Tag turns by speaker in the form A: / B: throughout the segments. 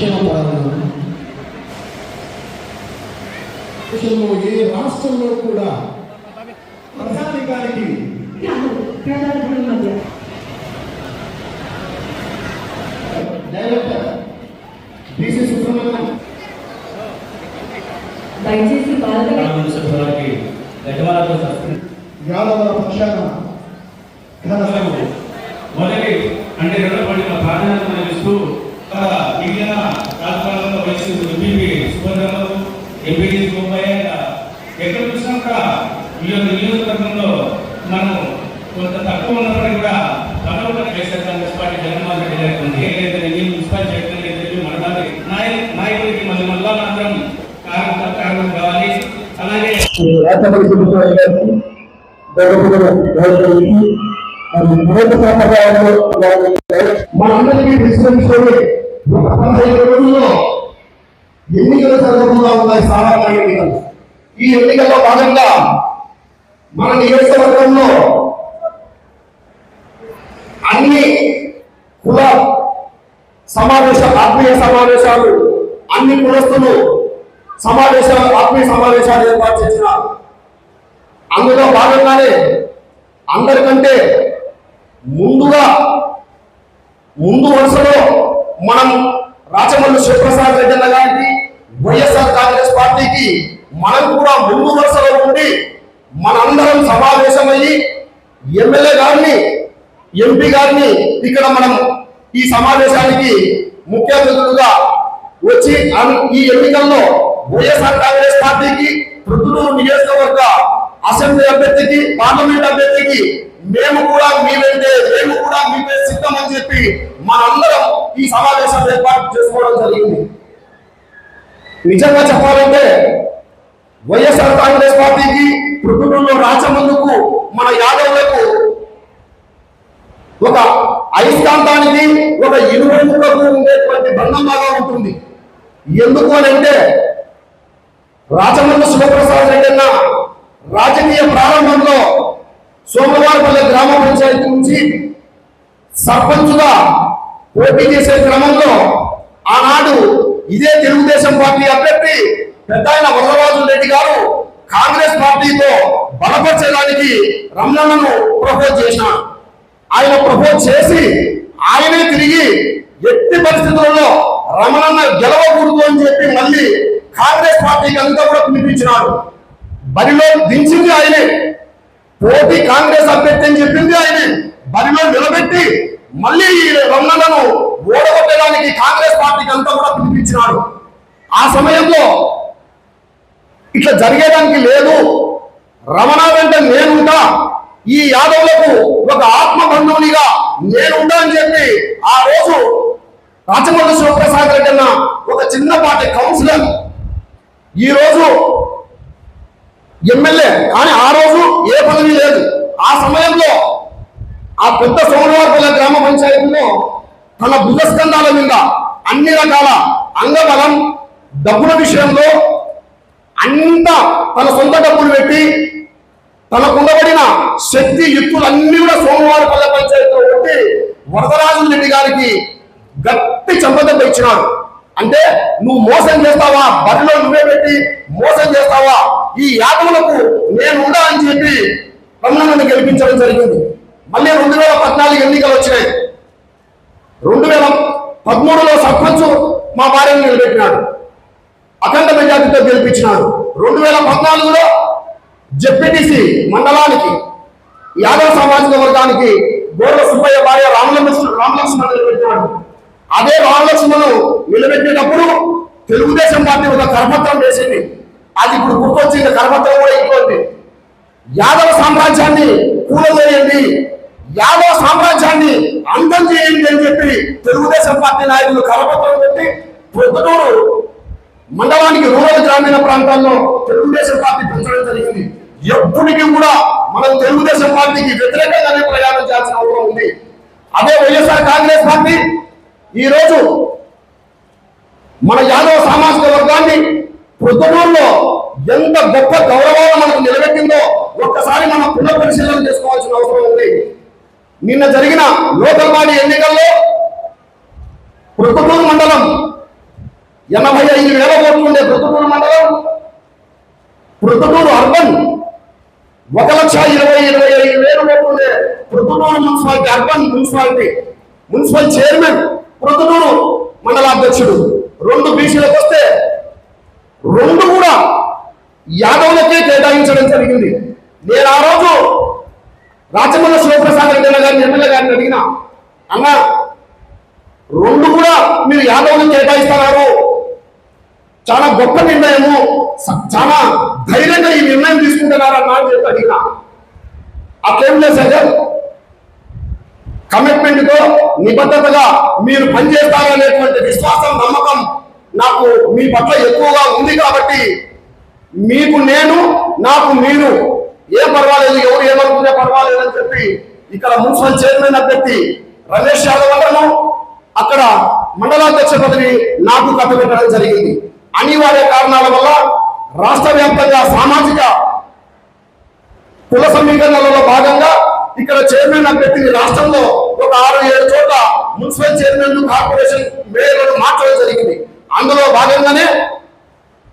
A: సంక్షేమ పరాలను దేశంలో ఏ రాష్ట్రంలో కూడా బీసీ సుబ్రహ్మణ్యం.
B: దయచేసి
A: పక్షాన
C: మొదటి అంటే రెండో పండుగ ప్రాధాన్యత ఇస్తూ ఆ, మిగిలిన వయసు ఎంపీపీ సుభద్రరావు ఎంపీటీ గోపయ్య ఎక్కడ చూసినా కూడా ఈ యొక్క నియోజకవర్గంలో మనం కొంత తక్కువ ఉన్నప్పటికీ కూడా కనవల వైఎస్ఆర్ కాంగ్రెస్ పార్టీ జగన్మోహన్ రెడ్డి గారికి ఉంది ఏదైతే నేను మన నాయకుడికి మళ్ళీ మళ్ళా మాత్రం కారణం కారణం కావాలి. అలాగే
A: గారికి గౌరవ గౌరవించి మరి వివేక సాంప్రదాయంలో మనందరికీ విశ్రమించుకొని ఒక పదహైదు రోజుల్లో ఎన్నికల సందర్భంగా ఉన్నాయి సాధారణ ఎన్నికలు ఈ ఎన్నికల్లో భాగంగా మన నియోజకవర్గంలో అన్ని కుల సమావేశ ఆత్మీయ సమావేశాలు అన్ని కులస్తులు సమావేశాలు ఆత్మీయ సమావేశాలు ఏర్పాటు చేసినారు అందులో భాగంగానే అందరికంటే ముందుగా ముందు వరుసలో మనం రాచమల్లు శివప్రసాద్ రెడ్డి అన్న గారికి వైఎస్ఆర్ కాంగ్రెస్ పార్టీకి మనం కూడా ముందు వరుసలో ఉండి మనందరం సమావేశమయ్యి ఎమ్మెల్యే గారిని ఎంపీ గారిని ఇక్కడ మనం ఈ సమావేశానికి ముఖ్య అతిథులుగా వచ్చి ఈ ఎన్నికల్లో వైఎస్ఆర్ కాంగ్రెస్ పార్టీకి ప్రొద్దుటూరు నియోజకవర్గ అసెంబ్లీ అభ్యర్థికి పార్లమెంట్ అభ్యర్థికి మేము కూడా మీ వెంటే మేము కూడా మీపై సిద్ధం అని చెప్పి మనందరం ఈ సమావేశం ఏర్పాటు చేసుకోవడం జరిగింది. నిజంగా చెప్పాలంటే వైఎస్ఆర్ కాంగ్రెస్ పార్టీకి ప్రొద్దుటూరులో రాచమందుకు మన యాదవులకు ఒక అయస్కాంతానికి ఒక ఇరువైపులకు ఉండేటువంటి బంధం బాగా ఉంటుంది. ఎందుకు అని అంటే రాచమండ్రి శివప్రసాద్ రెడ్డి అన్న రాజకీయ ప్రారంభంలో సోమవారపల్లి గ్రామ పంచాయతీ నుంచి సర్పంచ్గా పోటీ చేసే క్రమంలో ఆనాడు ఇదే తెలుగుదేశం పార్టీ అభ్యర్థి పెద్ద ఆయన వరదరాజు రెడ్డి గారు కాంగ్రెస్ పార్టీతో బలపరచడానికి రమణను ప్రపోజ్ చేసిన. ఆయన ప్రపోజ్ చేసి ఆయనే తిరిగి ఎట్టి పరిస్థితుల్లో రమణన్న గెలవకూడదు అని చెప్పి మళ్ళీ కాంగ్రెస్ పార్టీకి అంతా కూడా పిలిపించినాడు. బరిలో దించింది ఆయనే. పోటీ కాంగ్రెస్ అభ్యర్థి అని చెప్పింది ఆయనే. బరిలో నిలబెట్టి మళ్ళీ ఈ రమణలను ఓడగొట్టడానికి కాంగ్రెస్ పార్టీకి అంతా కూడా పిలిపించినాడు ఆ సమయంలో ఇట్లా జరిగేదానికి లేదు. రమణ వెంట నేనుంటా. ఈ యాదవులకు ఒక ఆత్మ బంధువునిగా నేనుంటా అని చెప్పి ఆ రోజు రాచమల్లి శివప్రసాద్ రెడ్డి అన్న ఒక చిన్నపాటి కౌన్సిలర్ ఈ రోజు ఎమ్మెల్యే. కానీ ఆ రోజు ఏ పదవి లేదు. ఆ సమయంలో ఆ పెద్ద సోమవారపల్లి గ్రామ పంచాయతీలో తన భుజస్కంధాల మీద అన్ని రకాల అంగబలం డబ్బుల విషయంలో అంత తన సొంత డబ్బులు పెట్టి తనకుండబడిన శక్తి యుక్తులన్నీ కూడా సోమవారపల్లి పంచాయతీలో పెట్టి వరదరాజు రెడ్డి గారికి గట్టి చంపదెబ్బ ఇచ్చినాడు. అంటే నువ్వు మోసం చేస్తావా? బరిలో నువ్వే పెట్టి మోసం చేస్తావా? ఈ యాదవులకు నేను ఉండా అని చెప్పి రమణను గెలిపించడం జరిగింది. మళ్ళీ రెండు వేల పద్నాలుగు ఎన్నికలు వచ్చినాయి. రెండు వేల పదమూడులో సర్పంచ్ మా భార్యను నిలబెట్టినాడు. అఖండ మెజార్టీతో గెలిపించినాడు. రెండు వేల పద్నాలుగులో జెడ్పీటీసీ మండలానికి యాదవ సామాజిక వర్గానికి గోడ సుబ్బయ్య భార్య రామలక్ష్మణ్ రామలక్ష్మణ్ నిలబెట్టినాడు. అదే రామలక్ష్మణను నిలబెట్టేటప్పుడు తెలుగుదేశం పార్టీ ఒక కరపత్రం వేసింది. అది ఇప్పుడు గుర్తొచ్చింది కరపత్రం కూడా ఇంకోటి యాదవ సామ్రాజ్యాన్ని కూలవేయండి యాదవ సామ్రాజ్యాన్ని అంతం చేయండి అని చెప్పి తెలుగుదేశం పార్టీ నాయకులు కరపత్రం పెట్టి ప్రొద్దుటూరు మండలానికి రూరల్ గ్రామీణ ప్రాంతాల్లో తెలుగుదేశం పార్టీ పెంచడం జరిగింది. ఎప్పటికీ కూడా మనం తెలుగుదేశం పార్టీకి వ్యతిరేకంగానే ప్రయాణం చేయాల్సిన అవసరం ఉంది. అదే వైఎస్ఆర్ కాంగ్రెస్ పార్టీ ఈ రోజు మన యాదవ సామాజిక వర్గాన్ని ప్రొద్దుటూరులో ఎంత గొప్ప గౌరవాలు మనకు నిలబెట్టిందో ఒక్కసారి మనం పునఃపరిశీలన చేసుకోవాల్సిన అవసరం ఉంది. నిన్న జరిగిన లోకల్ బాడీ ఎన్నికల్లో ప్రొద్దుటూరు మండలం ఎనభై ఐదు వేల ఓట్లు ఉండే ప్రొద్దుటూరు మండలం. ప్రొద్దుటూరు అర్బన్ ఒక లక్ష ఇరవై ఇరవై ఐదు వేల ఓట్లు ఉండే Proddatur municipality urban municipality municipal chairman Proddatur మండలాధ్యక్షుడు రెండు బీసీలకు వస్తే రెండు కూడా యాదవులకే కేటాయించడం జరిగింది. నేను ఆ రోజు రాచమల్ల శివప్రసాద్ రెడ్డి గారిని ఎమ్మెల్యే గారిని అడిగిన అన్న రెండు కూడా మీరు యాదవులు కేటాయిస్తున్నారు. చాలా గొప్ప నిర్ణయము. చాలా ధైర్యంగా ఈ నిర్ణయం తీసుకుంటున్నారన్న అని చెప్పి అడిగిన అట్లేం లేదు సార్. కమిట్మెంట్తో నిబద్ధతగా మీరు పనిచేస్తారనేటువంటి విశ్వాసం నమ్మకం నాకు మీ పట్ల ఎక్కువగా ఉంది కాబట్టి మీకు నేను నాకు మీరు ఏ పర్వాలేదు ఎవరు ఏమనుకునే పర్వాలేదు అని చెప్పి ఇక్కడ మున్సిపల్ చైర్మన్ అభ్యర్థి రమేష్ యాదవ్ అన్నను అక్కడ మండలాధ్యక్ష పదవి నాకు కట్టబెట్టడం జరిగింది. అనివార్య కారణాల వల్ల రాష్ట్ర వ్యాప్తంగా సామాజిక కుల సమీకరణలలో భాగంగా ఇక్కడ చైర్మన్ అభ్యర్థిని రాష్ట్రంలో ఒక ఆరు ఏడు చోట్ల మున్సిపల్ చైర్మన్ కార్పొరేషన్ మేయర్లను మార్చడం జరిగింది. అందులో భాగంగానే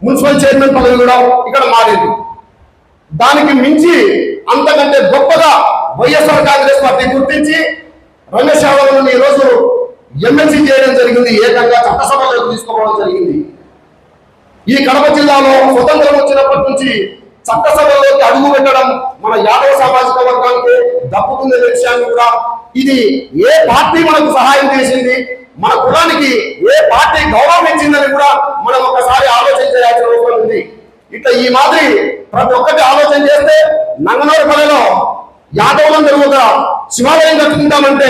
A: మున్సిపల్ చైర్మన్ పదవి కూడా ఇక్కడ మారింది. దానికి మించి అంతకంటే గొప్పగా వైఎస్ఆర్ కాంగ్రెస్ పార్టీ గుర్తించి రమేష్ యాదవ్ను ఈ రోజు ఎమ్మెల్సీ చేయడం జరిగింది. ఏకంగా చట్టసభలోకి తీసుకోవడం జరిగింది. ఈ కడప జిల్లాలో స్వతంత్రం వచ్చినప్పటి నుంచి చట్టసభలోకి అడుగు పెట్టడం మన యాదవ సామాజిక వర్గానికి దక్కుతుందనే విషయాన్ని కూడా ఇది ఏ పార్టీ మనకు సహాయం చేసింది మన కులానికి ఏ పార్టీ గౌరవం ఇచ్చిందని కూడా మనం ఒకసారి ఆలోచన చేయాల్సిన అవసరం ఉంది. ఇట్లా ఈ మాదిరి ప్రతి ఒక్కటి ఆలోచన చేస్తే నంగనూరుపల్లిలో యాదవులందరూ ఒక శివాలయం కట్టుకుంటామంటే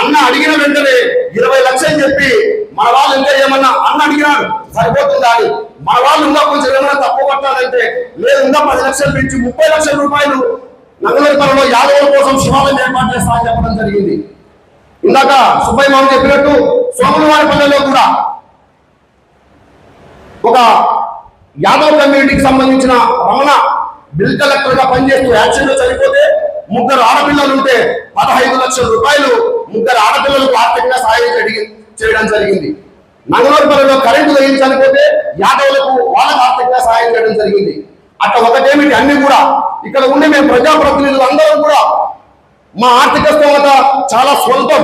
A: అన్న అడిగిన వెంటనే ఇరవై లక్షలు చెప్పి మన వాళ్ళు ఇంకా ఏమన్నా అన్న అడిగినాడు సరిపోతుందా అని. మన వాళ్ళు ఇంకా కొంచెం ఏమైనా తప్పు పట్టాలంటే లేదు ఇంకా పది లక్షలు పెంచి ముప్పై లక్షల రూపాయలు నంగనూరుపల్లిలో యాదవుల కోసం శివాలయం ఏర్పాటు చేస్తామని చెప్పడం జరిగింది. ఇందాక సుబ్బయ్య మామ చెప్పినట్టు సోమలవారిపల్లెలో కూడా ఒక యాదవ్ కమ్యూనిటీకి సంబంధించిన రమణ బిల్ కలెక్టర్గా పనిచేస్తూ యాక్సిడెంట్లో చనిపోతే ముగ్గురు ఆడపిల్లలు ఉంటే పదహైదు లక్షల రూపాయలు ముగ్గురు ఆడపిల్లలకు ఆర్థికంగా సాయం జరిగింది. చేయడం జరిగింది. నంగనూరుపల్లిలో కరెంటు తగిలి యాదవులకు వాళ్ళకు ఆర్థికంగా సాయం చేయడం జరిగింది. అట్లా ఒకటేమిటి? అన్ని కూడా ఇక్కడ ఉండే మేము ప్రజాప్రతినిధులు అందరం కూడా మా ఆర్థిక స్థోమత చాలా స్వల్పం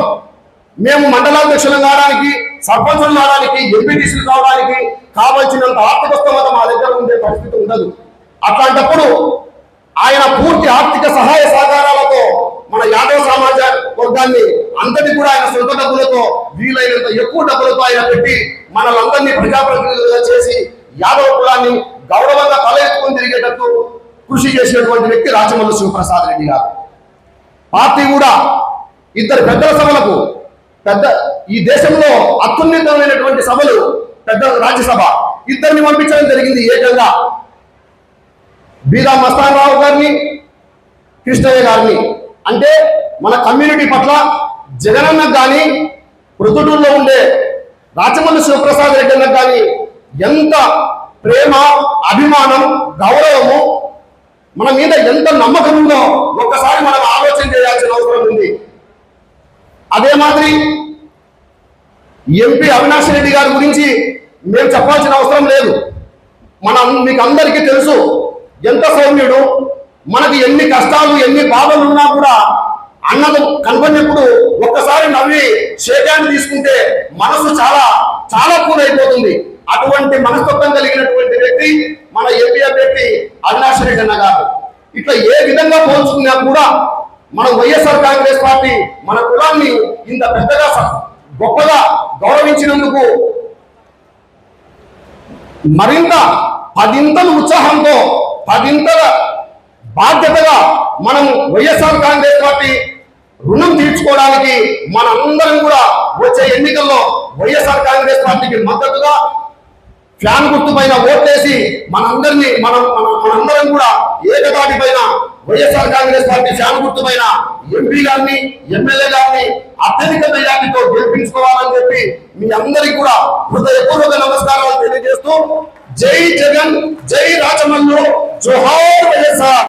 A: మేము మండలాధ్యక్షులు కావడానికి సర్పంచులు కావడానికి ఎంపీటీసీలు కావడానికి కావలసినంత ఆర్థిక స్థోమత మా దగ్గర ఉండే పరిస్థితి ఉండదు. అట్లాంటప్పుడు ఆయన పూర్తి ఆర్థిక సహాయ సహకారాలతో మన యాదవ సమాజ వర్గాన్ని అంతటి కూడా ఆయన సొంత డబ్బులతో వీలైనంత ఎక్కువ డబ్బులతో ఆయన పెట్టి మనలందరినీ ప్రజాప్రతినిధులుగా చేసి యాదవ కులాన్ని గౌరవంగా తల ఎత్తుకొని తిరిగేటట్టు కృషి చేసినటువంటి వ్యక్తి రాచమల్లు శివప్రసాద్ రెడ్డి గారు. పార్టీ కూడా ఇద్దరు పెద్దల సభలకు పెద్ద ఈ దేశంలో అత్యున్నతమైనటువంటి సభలు పెద్ద రాజ్యసభ. ఇద్దరిని పంపించడం జరిగింది ఏకంగా బీదా మస్తానరావు గారిని కృష్ణయ్య గారిని. అంటే మన కమ్యూనిటీ పట్ల జగనన్న కానీ ప్రొద్దుటూరులో ఉండే రాచమల్లి శివప్రసాద్ రెడ్డి అన్న కానీ ఎంత ప్రేమ అభిమానం గౌరవము మన మీద ఎంత నమ్మకం ఉందో ఒక్కసారి మనం ఆలోచన చేయాల్సిన అవసరం ఉంది. అదే మాదిరి ఎంపీ అవినాష్ రెడ్డి గారి గురించి మేము చెప్పాల్సిన అవసరం లేదు. మన మీకు అందరికీ తెలుసు ఎంత సౌమ్యుడు? మనకి ఎన్ని కష్టాలు ఎన్ని బాధలు ఉన్నా కూడా అన్నది కనపడినప్పుడు ఒక్కసారి నవ్వి షేకాన్ని తీసుకుంటే మనసు చాలా చాలా కూలైపోతుంది. అటువంటి మనస్తత్వం కలిగినటువంటి వ్యక్తి మన ఏపీ అభ్యర్థి అవినాష్ రెడ్డి అన్న గారు. ఇట్లా ఏ విధంగా పోల్చుకున్నా కూడా మన వైఎస్ఆర్ కాంగ్రెస్ పార్టీ మన కులాన్ని ఇంత పెద్దగా స- గొప్పగా గౌరవించినందుకు మరింత పదింతలు ఉత్సాహంతో పదింతల బాధ్యతగా మనం వైఎస్ఆర్ కాంగ్రెస్ పార్టీ రుణం తీర్చుకోవడానికి మనందరం కూడా వచ్చే ఎన్నికల్లో వైఎస్ఆర్ కాంగ్రెస్ పార్టీకి మద్దతుగా ఫ్యాన్ గుర్తు పైన ఓట్లేసి మనందరినీ మనం మన- మనందరం కూడా ఏకతాటి పైన వైఎస్ఆర్ కాంగ్రెస్ పార్టీ ఫ్యాన్ గుర్తు పైన ఎంపీ గారిని ఎమ్మెల్యే గారిని అత్యధిక మెజార్టీతో గెలిపించుకోవాలని చెప్పి మీ అందరికీ కూడా హృదయపూర్వక నమస్కారాలు తెలియజేస్తూ జై జగన్ జై రాజమల్లు. జోహార్ వైఎస్ఆర్